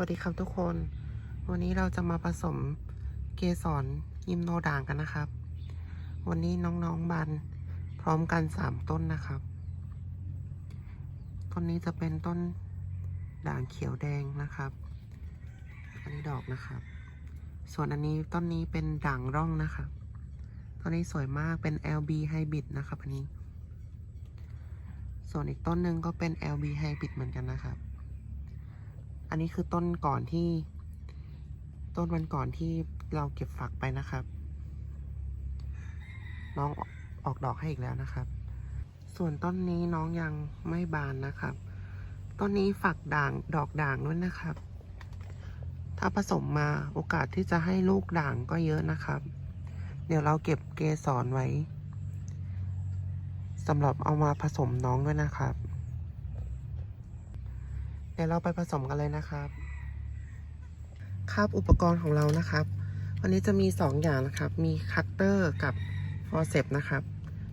วัสดีครับทุกคน วันนี้เราจะมาผสมเกสรยิมโนด่างกันนะครับ วันนี้น้องๆบันพร้อมกันสามต้นนะครับ ต้นนี้จะเป็นต้นด่างเขียวแดงนะครับ อันนี้ดอกนะครับ ส่วนอันนี้ต้นนี้เป็นด่างร่องนะครับต้นนี้สวยมากเป็น LB Hybrid นะครับอันนี้ ส่วนอีกต้นหนึ่งก็เป็น LB Hybrid เหมือนกันนะครับ อันนี้คือต้นก่อนที่ ต้นวันก่อนที่เราเก็บฝักไปนะครับ น้องออกดอกให้อีกแล้วนะครับ ส่วนต้นนี้น้องยังไม่บานนะครับ ต้นนี้ฝักด่างดอกด่างด้วยนะครับ ถ้าผสมมาโอกาสที่จะให้ลูกด่างก็เยอะนะครับ เดี๋ยวเราเก็บเกสรไว้สำหรับเอามาผสมน้องด้วยนะครับ เดี๋ยวเราไปผสมกันเลยนะครับคาบอุปกรณ์ของเรานะครับ วันนี้จะมี2ออย่างนะครับ มีคัตเตอร์กับฟอร์เซปนะครับ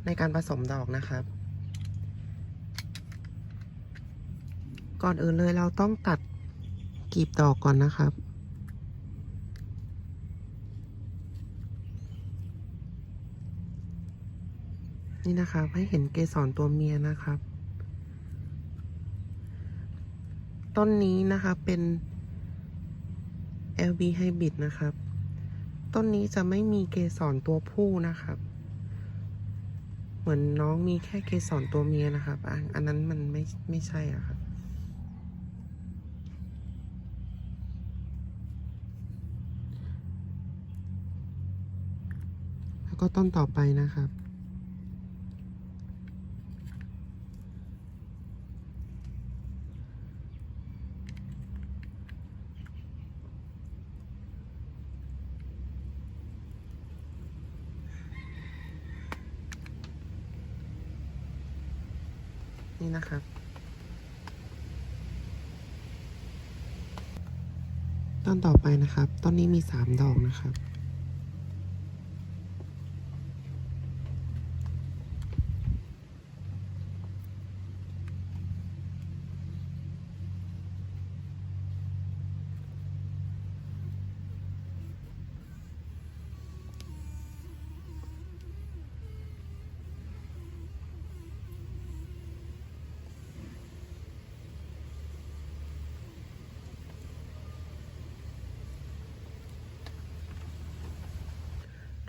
ในการผสมดอกนะครับ ก่อนอื่นเลยเราต้องตัดกลีบดอกก่อนนะครับนี่นะครับให้เห็นเกสรตัวเมียนะครับ ต้นนี้นะครับเป็น LB Hybrid นะครับ ต้นนี้จะไม่มีเกสรตัวผู้นะครับ เหมือนน้องมีแค่เกสรตัวเมียนะครับ อันอันนั้นมันไม่ไม่ใช่อะครับแล้วก็ต้นต่อไปนะครับ นี่นะครับ ต้นต่อไปนะครับ ต้นนี้มีสามดอกนะครับ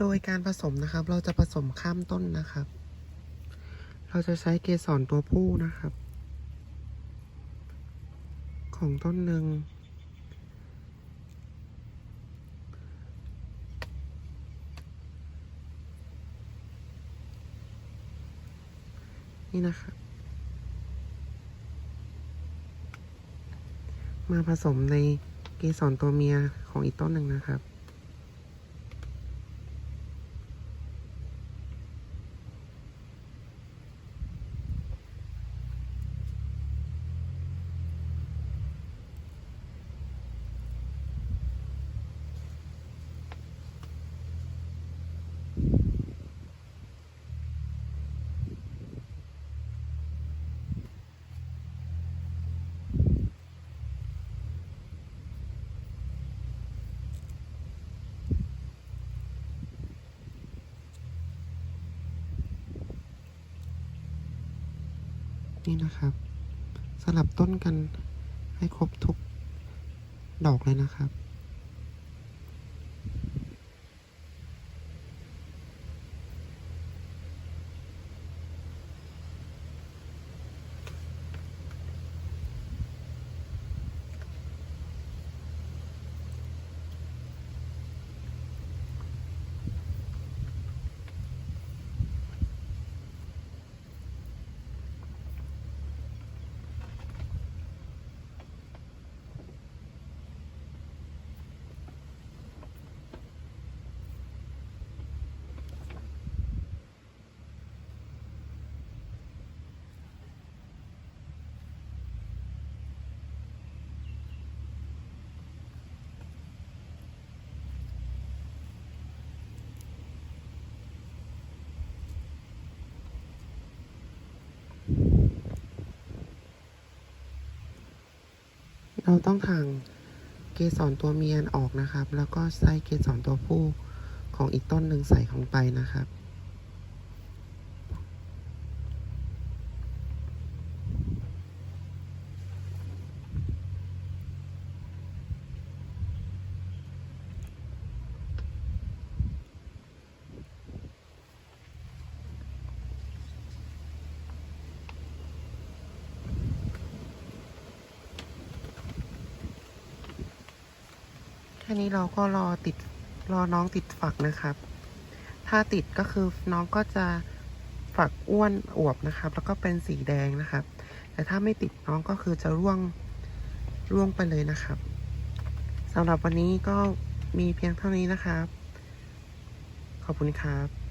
ดยการผสมนะครับ เราจะผสมข้ามต้นนะครับ เราจะใช้เกสรตัวผู้นะครับ ของต้นหนึ่งนี่นะครับมาผสมในเกสรตัวเมียของอีกต้นหนึ่งนะครับ นี่นะครับ สลับต้นกันให้ครบทุกดอกเลยนะครับ เราต้องทางเกสรตัวเมียนออกนะครับ แล้วก็ใส่เกสรตัวผู้ของอีกต้นหนึ่งใส่ลงไปนะครับ แค่นี้เราก็รอติดรอน้องติดฝักนะครับ ถ้าติดก็คือน้องก็จะฝักอ้วนอวบนะครับ แล้วก็เป็นสีแดงนะครับ แต่ถ้าไม่ติดน้องก็คือจะร่วงร่วงไปเลยนะครับสำหรับวันนี้ก็มีเพียงเท่านี้นะครับ ขอบคุณครับ